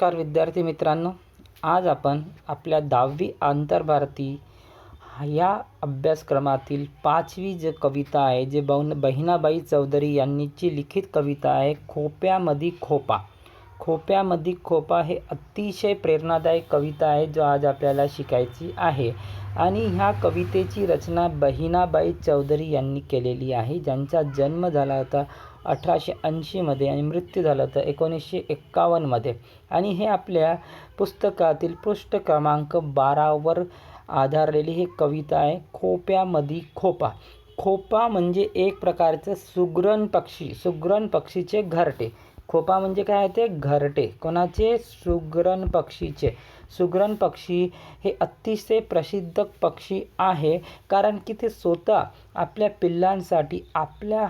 नमस्कार विद्यार्थी मित्रांनो. आज आपण आपल्या दहावी आंतरभारती या अभ्यासक्रमातील पाचवी जे कविता आहे जे बौन बहिणाबाई चौधरी यांनीची लिखित कविता आहे खोप्यामध्ये खोपा. खोप्यामधी खोपा हे अतिशय प्रेरणादायक कविता आहे जो आज आपल्याला शिकायची आहे. आणि ह्या कवितेची रचना बहिणाबाई चौधरी यांनी केलेली आहे ज्यांचा जन्म झाला होता अठराशे ऐंशीमध्ये आणि मृत्यू झाला होता एकोणीसशे एक्कावन्नमध्ये आणि हे आपल्या पुस्तकातील पृष्ठ क्रमांक बारावर आधारलेली ही कविता आहे खोप्यामधी खोपा. खोपा म्हणजे एक प्रकारचं सुग्रण पक्षी सुग्रण पक्षीचे घरटे. खोपा म्हणजे काय आहे ते घरटे. कोणाचे? सुग्रण पक्षीचे. सुग्रण पक्षी हे अतिशय प्रसिद्ध पक्षी आहे. कारण की ते स्वतः आपल्या पिल्लांसाठी आपल्या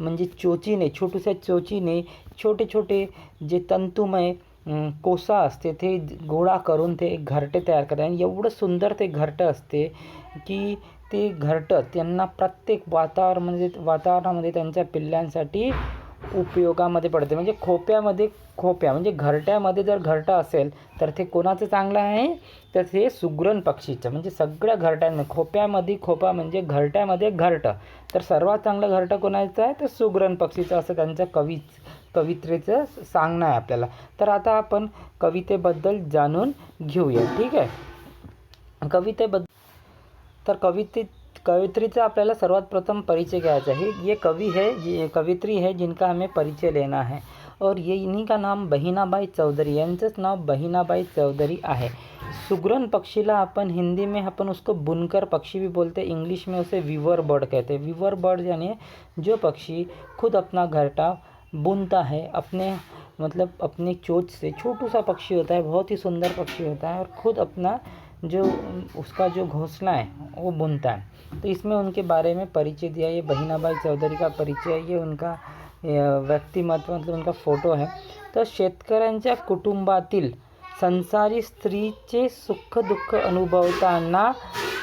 म्हणजे चोचीने छोटूशा चोचीने छोटे छोटे जे तंतुमय कोसा असते ते गोळा करून ते घरटे तयार करतात. आणि एवढं सुंदर ते घरटं असते की ते घरटं त्यांना प्रत्येक वातावरण म्हणजे वातावरणामध्ये त्यांच्या पिल्लांसाठी उपयोगामध्ये पडते. म्हणजे खोप्यामध्ये खोप्या म्हणजे घरट्यामध्ये जर घरटं असेल तर ते कोणाचं चांगलं आहे? तर ते सुग्रण पक्षीचं म्हणजे सगळ्या घरट्यांमध्ये खोप्यामध्ये खोपा म्हणजे घरट्यामध्ये घरटं. तर सर्वात चांगलं घरटं कोणाचं आहे? तर सुग्रण पक्षीचं असं त्यांचं कवी कवित्रेचं सांगणं आहे आपल्याला. तर आता आपण कवितेबद्दल जाणून घेऊया ठीक आहे? कवितेबद्दल तर कवितेत कवित्रीचा आपल्याला सर्वात प्रथम परिचय घ्यायचा है ये कवि है, ये कवित्री है जिनका हमें परिचय लेना है. और ये इन्हीं का नाम बहिणाबाई चौधरी यांचंच नाव बहिणाबाई चौधरी आहे. सुग्रण पक्षीला अपन हिंदी में अपन उसको बुनकर पक्षी भी बोलते हैं. इंग्लिश में उसे वीवर बर्ड कहते हैं. वीवर बर्ड यानी जो पक्षी खुद अपना घरटा बुनता है, अपने मतलब अपने चोच से छोटू सा पक्षी होता है, बहुत ही सुंदर पक्षी होता है और खुद अपना जो उसका जो घोंसला है, वो बुनता है। तो इसमें उनके बारे में परिचय दिया, ये बहिणाबाई चौधरी का परिचय, ये उनका व्यक्तिमत्व मतलब उनका फ़ोटो है। तर शेतकऱ्यांच्या कुटुंबातील संसारी सुख, दुःख, अनुभवताना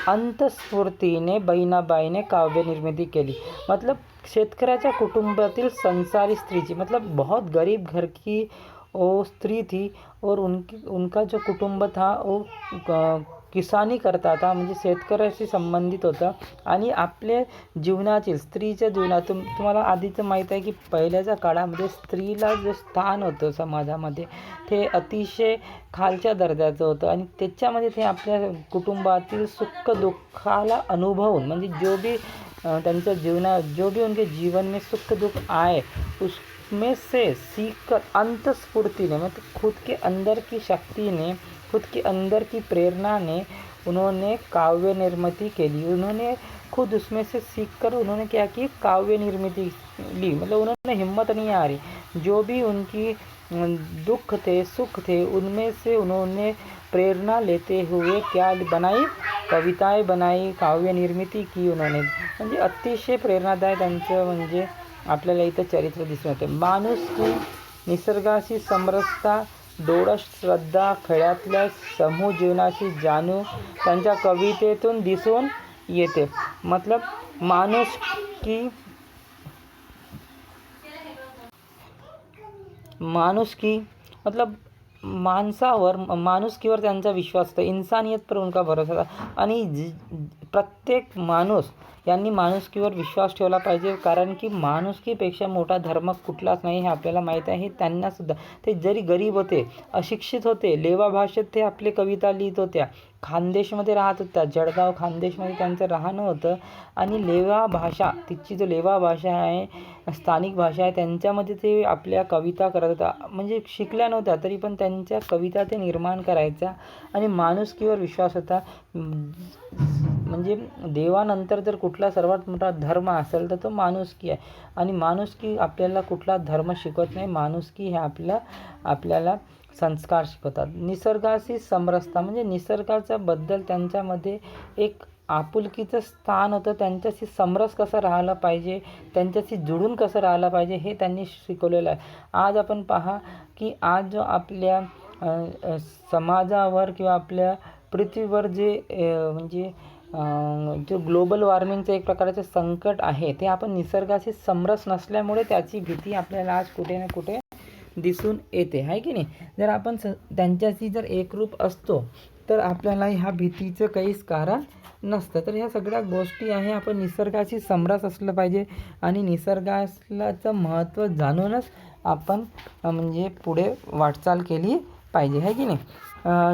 अंतस्फूर्तीने बहिणाबाईने काव्यनिर्मिती केली. मतलब शेतकऱ्याच्या कुटुंबातील संसारी स्त्रीची मतलब बहुत गरीब घर की वो स्त्री थी और उनकी, उनका जो कुटुंब था वो क- किसानी करता होता म्हणजे शेतकऱ्याशी संबंधित होतं. आणि आपले जीवनातील स्त्रीच्या जीवनातून तुम्हाला आधीचं माहीत आहे की पहिल्याच्या काळामध्ये स्त्रीला जे स्थान होतं समाजामध्ये ते अतिशय खालच्या दर्जाचं होतं. आणि त्याच्यामध्ये ते आपल्या कुटुंबातील सुख दुःखाला अनुभवून म्हणजे जो भी त्यांच्या जीवना जो भी उनके जीवन में सुख दुख आए उसमें से सीख कर अंतस्फूर्ति ने मतलब खुद के अंदर की शक्ति ने खुद के अंदर की प्रेरणा ने उन्होंने काव्य निर्मित के लिए, उन्होंने खुद उसमें से सीख कर उन्होंने क्या की काव्य निर्मिती ली। मतलब उन्होंने हिम्मत नहीं आ रही जो भी उनकी दुख थे, सुख थे, उनमें से उन्होंने प्रेरणा लेते हुए क्या बनाई? कविताएँ बनाई, काव्य निर्मिती की उन्होंने। म्हणजे अतिशय प्रेरणादायक त्यांचं म्हणजे आपल्याला इथं चरित्र दिसून येते. माणूस की निसर्गाशी समरसता डोळस श्रद्धा खेड्यातल्या समूह जीवनाशी जाणू त्यांच्या कवितेतून दिसून येते. मतलब माणूस की माणुसकी मतलब माणसावर माणुसकीवर त्यांचा विश्वास असतो. इन्सानियत पर उनका भरोसा आणि जी प्रत्येक माणूस यांनी माणुसकीवर विश्वास ठेवला पाहिजे. कारण की माणुसकीपेक्षा मोठा धर्म कुठलाच नाही हे आपल्याला माहीत आहे. हे त्यांनासुद्धा ते जरी गरीब होते अशिक्षित होते लेवा भाषेत ते आपले कविता लिहित होत्या खानदेशमध्ये राहत होत्या. जळगाव खानदेशमध्ये त्यांचं राहणं होतं. आणि लेवा भाषा तिची जो लेवा भाषा आहे स्थानिक भाषा आहे त्यांच्यामध्ये ते आपल्या कविता करत होता. म्हणजे शिकल्या नव्हत्या तरी पण त्यांच्या कविता ते निर्माण करायच्या. आणि माणुसकीवर विश्वास होता. म्हणजे देवानंतर जर कुठला सर्वात मोठा धर्म असेल तर तो माणुसकी आहे. आणि माणुसकी आपल्याला कुठला धर्म शिकवत नाही माणुसकी हे आपल्या आपल्याला संस्कार शिकवतात. निसर्गाशी समरसता म्हणजे निसर्गाच्या बद्दल त्यांच्यामध्ये एक आपुलकीचं स्थान होतं. त्यांच्याशी समरस कसं राहायला पाहिजे त्यांच्याशी जुळून कसं राहायला पाहिजे हे त्यांनी शिकवलेलं आहे. आज आपण पहा की आज जो आपल्या समाजावर किंवा आपल्या पृथ्वीवर जे म्हणजे जो ग्लोबल वॉर्मिंगचं एक प्रकारचं संकट आहे ते आपण निसर्गाशी समरस नसल्यामुळे त्याची भीती आपल्याला आज कुठे ना कुठे दिसून येते आहे की नाही? जर आपण स त्यांच्याशी जर एकरूप असतो तर आपल्याला ह्या भीतीचं काहीच कारण नसतं. तर ह्या सगळ्या गोष्टी आहे आपण निसर्गाशी समरस असलं पाहिजे आणि निसर्गाचं महत्त्व जाणूनच आपण म्हणजे पुढे वाटचाल केली पाहिजे आहे की नाही?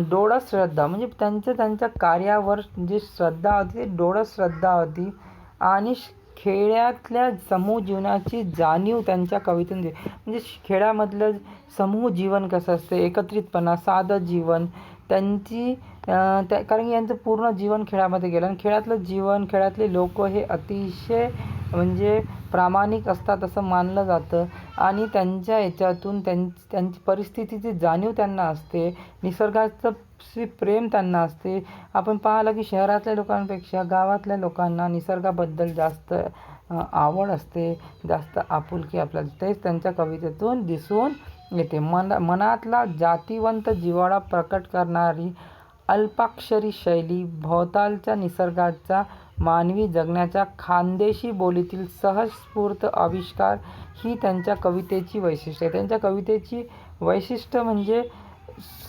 डोळस श्रद्धा म्हणजे त्यांच्या त्यांच्या कार्यावर जी श्रद्धा होती ती डोळस श्रद्धा होती. आणि श- खेड्यातल्या समूह जीवनाची जाणीव त्यांच्या कवितेतून दे- म्हणजे खेड्यामधलं समूह जीवन कसं असते? एकत्रितपणा साधं जीवन त्यांची त्या कारण की यांचं पूर्ण जीवन खेळामध्ये गेलं. आणि खेळातलं जीवन खेळातले लोक हे अतिशय म्हणजे प्रामाणिक असतात असं मानलं जातं. आणि त्यांच्या याच्यातून त्यां त्यांची परिस्थितीची जाणीव त्यांना असते. निसर्गाचं शी प्रेम त्यांना असते. आपण पाहिलं की शहरातल्या लोकांपेक्षा गावातल्या लोकांना निसर्गाबद्दल जास्त आवड असते. जास्त आपुलकी आपल्याला तेच त्यांच्या कवितेतून दिसून येते. मना मनातला जातीवंत जिव्हाळा प्रकट करणारी अल्पाक्षरी शैली भोवतालच्या निसर्गाचा मानवी जगण्याच्या खानदेशी बोलीतील सहज स्फूर्त आविष्कार ही त्यांच्या कवितेची वैशिष्ट्य आहे. त्यांच्या कवितेची वैशिष्ट्य म्हणजे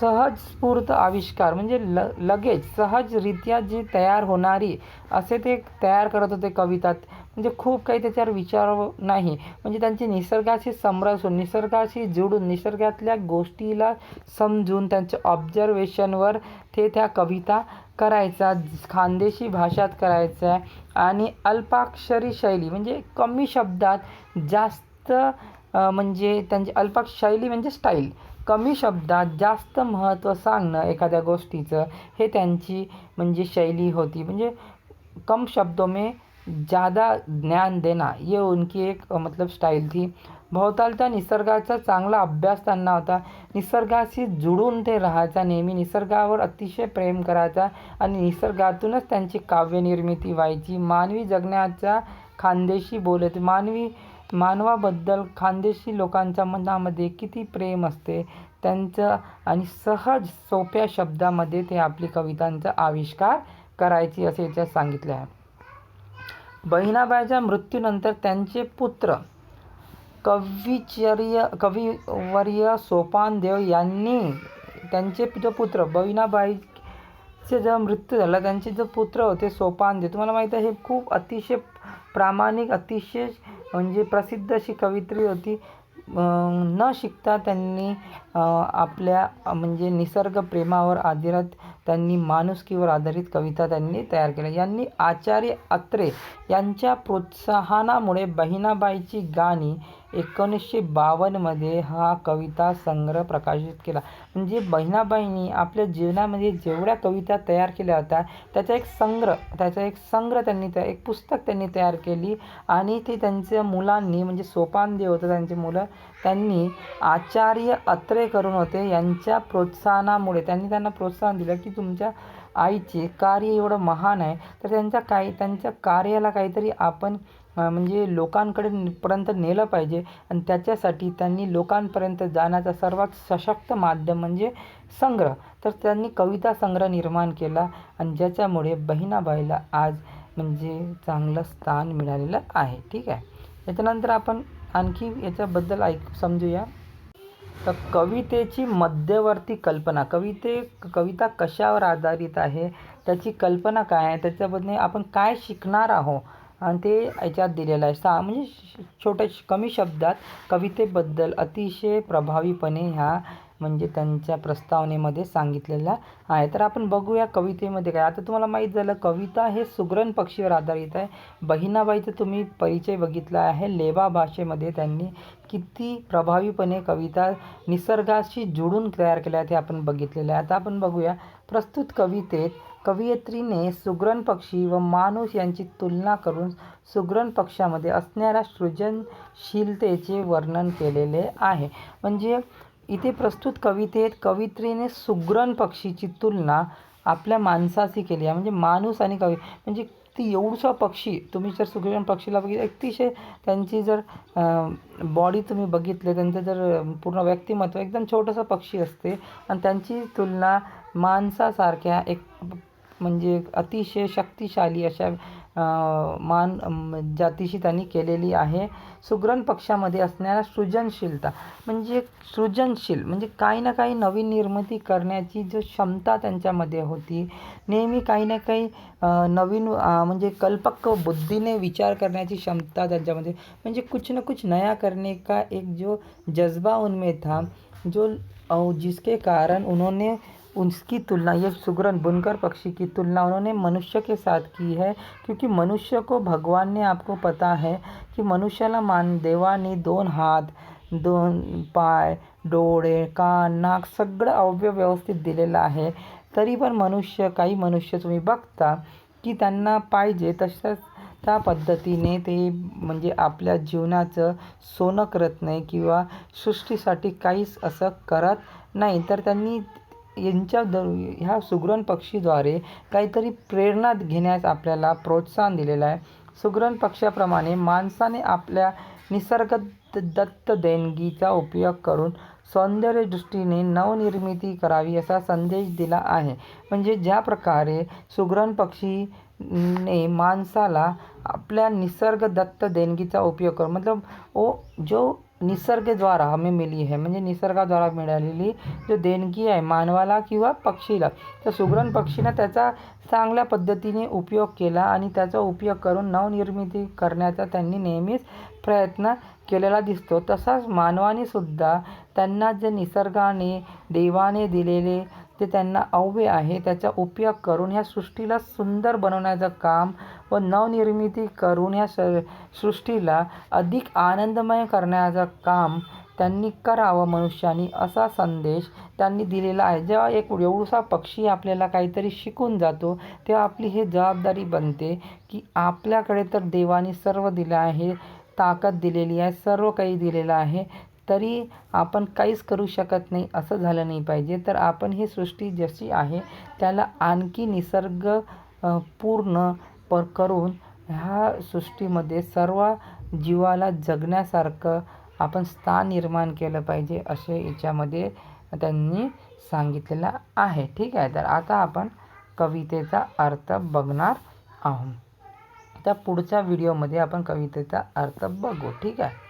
सहज स्फूर्त आविष्कार म्हणजे ल लगेच सहजरित्या जी तयार होणारी असे ते तयार करत होते कवितात. म्हणजे खूप काही त्याच्यावर विचार नाही. म्हणजे त्यांची निसर्गाशी समरस निसर्गाशी जुळून निसर्गातल्या गोष्टीला समजून त्यांच्या ऑब्झर्वेशनवर ते त्या कविता करायचा खानदेशी भाषात करायचा आणि अल्पाक्षरी शैली म्हणजे कमी शब्दात जास्त म्हणजे त्यांची अल्पाक्ष शैली म्हणजे स्टाईल कमी शब्दात जास्त महत्त्व सांगणं एखाद्या गोष्टीचं हे त्यांची म्हणजे शैली होती. म्हणजे कम शब्दों में ज़्यादा ज्ञान देना ये उनकी एक मतलब स्टाईल थी. भोवतालच्या निसर्गाचा चांगला अभ्यास त्यांना होता. निसर्गाशी जुळून ते राहायचा नेहमी निसर्गावर अतिशय प्रेम करायचा आणि निसर्गातूनच त्यांची काव्यनिर्मिती व्हायची. मानवी जगण्याच्या खानदेशी बोलत मानवी मानवाबद्दल खानदेशी लोकांच्या मनामध्ये किती प्रेम असते त्यांचं आणि सहज सोप्या शब्दामध्ये ते आपली कवितांचा आविष्कार करायची असे याच्यात सांगितले आहे बहिणाबाईच्या मृत्यूनंतर त्यांचे पुत्र कविचर्य कविवर्य सोपानदेव यांनी त्यांचे जो पुत्र बहिणाबाईचे जेव्हा मृत्यू झाला त्यांचे जो पुत्र होते सोपानदेव तुम्हाला माहीत आहे हे खूप अतिशय प्रामाणिक अतिशय म्हणजे प्रसिद्ध अशी कवित्री होती. न शिकता त्यांनी अं, आपल्या म्हणजे निसर्ग प्रेमावर आधारित त्यांनी माणुसकीवर आधारित कविता त्यांनी तयार केल्या. यांनी आचार्य अत्रे यांच्या प्रोत्साहनामुळे बहिणाबाईची गाणी एकोणीसशे बावन्नमध्ये हा कविता संग्रह प्रकाशित केला. म्हणजे बहिणाबाईंनी आपल्या जीवनामध्ये जेवढ्या कविता तयार केल्या होत्या त्याचा एक संग्रह त्याचा एक संग्रह त्यांनी त्या एक पुस्तक त्यांनी तयार केली आणि ते त्यांच्या मुलांनी म्हणजे सोपानदेव होतं त्यांची मुलं त्यांनी आचार्य अत्रे करून होते यांच्या प्रोत्साहनामुळे. त्यांनी त्यांना प्रोत्साहन दिलं की तुमच्या आईचे कार्य एवढं महान आहे तर त्यांच्या काही त्यांच्या कार्याला काहीतरी आपण म्हणजे लोकांकडे पर्यंत नेलं पाहिजे. आणि त्याच्यासाठी त्यांनी लोकांपर्यंत जाण्याचा सर्वात सशक्त माध्यम म्हणजे संग्रह. तर त्यांनी कविता संग्रह निर्माण केला आणि ज्याच्यामुळे बहिणाबाईला आज म्हणजे चांगलं स्थान मिळालेलं आहे. ठीक आहे? याच्यानंतर आपण आणखी याच्याबद्दल ऐक समजूया. तर कवितेची मध्यवर्ती कल्पना. कविते कविता कशावर आधारित आहे? त्याची कल्पना काय आहे? त्याच्याबद्दल आपण काय शिकणार आहोत? आणि ते याच्यात दिलेलं आहे. सा म्हणजे छोट्या श- कमी शब्दात कवितेबद्दल अतिशय प्रभावीपणे ह्या म्हणजे त्यांच्या प्रस्तावनेमध्ये सांगितलेला आहे. तर आपण बघूया कवितेमध्ये काय. आता तुम्हाला माहीत झालं कविता हे सुग्रण पक्षीवर आधारित आहे. बहिणाबाईचं तुम्ही परिचय बघितला आहे. लेवा भाषेमध्ये त्यांनी किती प्रभावीपणे कविता निसर्गाशी जुळून तयार केल्या ते आपण बघितलेलं आहे. आता आपण बघूया प्रस्तुत कवितेत कवयित्रीने सुग्रण पक्षी व माणूस यांची तुलना करून सुग्रण पक्षामध्ये असणाऱ्या सृजनशीलतेचे वर्णन केलेले आहे. म्हणजे इथे प्रस्तुत कवितेत कवित्रीने सुग्रण पक्षीची तुलना आपल्या माणसाशी केली आहे. म्हणजे माणूस आणि कवी म्हणजे ती एवढसा पक्षी तुम्ही जर सुग्रण पक्षीला बघितलं अतिशय त्यांची जर बॉडी तुम्ही बघितले त्यांचं जर पूर्ण व्यक्तिमत्व एकदम छोटंसं पक्षी असते. आणि त्यांची तुलना माणसासारख्या एक म्हणजे अतिशय शक्तिशाली अशा मान जातीशी त्यांनी केलेली आहे. सुग्रण पक्षामध्ये असणाऱ्या सृजनशीलता म्हणजे सृजनशील म्हणजे काही ना काही नवीन निर्मिती करण्याची जो क्षमता त्यांच्यामध्ये होती नेहमी काही ना काही नवीन म्हणजे कल्पक बुद्धीने विचार करण्याची क्षमता त्यांच्यामध्ये म्हणजे कुछ ना कुछ नया करने का एक जो जज्बा उनमें था जो जिसके कारण उन्होंने उसकी तुलना ये सुगरन बुनकर पक्षी की तुलना उन्होंने मनुष्य के साथ की है क्योंकि मनुष्य को भगवान ने आपको पता है की मनुष्याला मान देवाने दोन हात दोन पाय डोळे कान नाक सगळं अवयव व्यवस्थित दिलेलं आहे. तरी पण मनुष्य काही मनुष्य तुम्ही बघता की त्यांना पाहिजे तशाच त्या पद्धतीने ते म्हणजे आपल्या जीवनाचं सोनं करत नाही किंवा सृष्टीसाठी काहीच असं करत नाही. तर त्यांनी यांच्या द ह्या सुगरण पक्षीद्वारे काहीतरी प्रेरणा घेण्यास आपल्याला प्रोत्साहन दिलेलं आहे. सुगरण पक्षाप्रमाणे माणसाने आपल्या निसर्ग दत्त देणगीचा उपयोग करून सौंदर्यदृष्टीने नवनिर्मिती करावी असा संदेश दिला आहे. म्हणजे ज्या प्रकारे सुगरण पक्षीने माणसाला आपल्या निसर्ग दत्त देणगीचा उपयोग करून मतलब ओ जो निसर्गद्वारा हमें मिली है म्हणजे निसर्गाद्वारा मिळालेली जो देणगी आहे मानवाला किंवा पक्षीला. तर सुगरण पक्षीनं त्याचा चांगल्या पद्धतीने उपयोग केला आणि त्याचा उपयोग करून नवनिर्मिती करण्याचा त्यांनी नेहमीच प्रयत्न केलेला दिसतो. तसाच मानवाने सुद्धा त्यांना जे निसर्गाने देवाने दिलेले ते त्यांना अव्य आहे. त्याचा उपयोग करून ह्या सृष्टीला सुंदर बनवण्याचं काम व नवनिर्मिती करून ह्या स सृष्टीला अधिक आनंदमय करण्याचं काम त्यांनी करावं मनुष्यानी असा संदेश त्यांनी दिलेला आहे. जेव्हा एक एवढसा पक्षी आपल्याला काहीतरी शिकून जातो तेव्हा आपली हे जबाबदारी बनते की आपल्याकडे तर देवाने सर्व दिलं आहे ताकद दिलेली आहे सर्व काही दिलेलं आहे तरी आपण काहीच करू शकत नाही असं झालं नाही पाहिजे. तर आपण ही सृष्टी जशी आहे त्याला आणखी निसर्ग पूर्ण प करून ह्या सृष्टीमध्ये सर्व जीवाला जगण्यासारखं आपण स्थान निर्माण केलं पाहिजे असे याच्यामध्ये त्यांनी सांगितलेलं आहे. ठीक आहे तर आता आपण कवितेचा अर्थ बघणार आहोत. त्या पुढच्या व्हिडिओमध्ये आपण कवितेचा अर्थ बघू. ठीक आहे?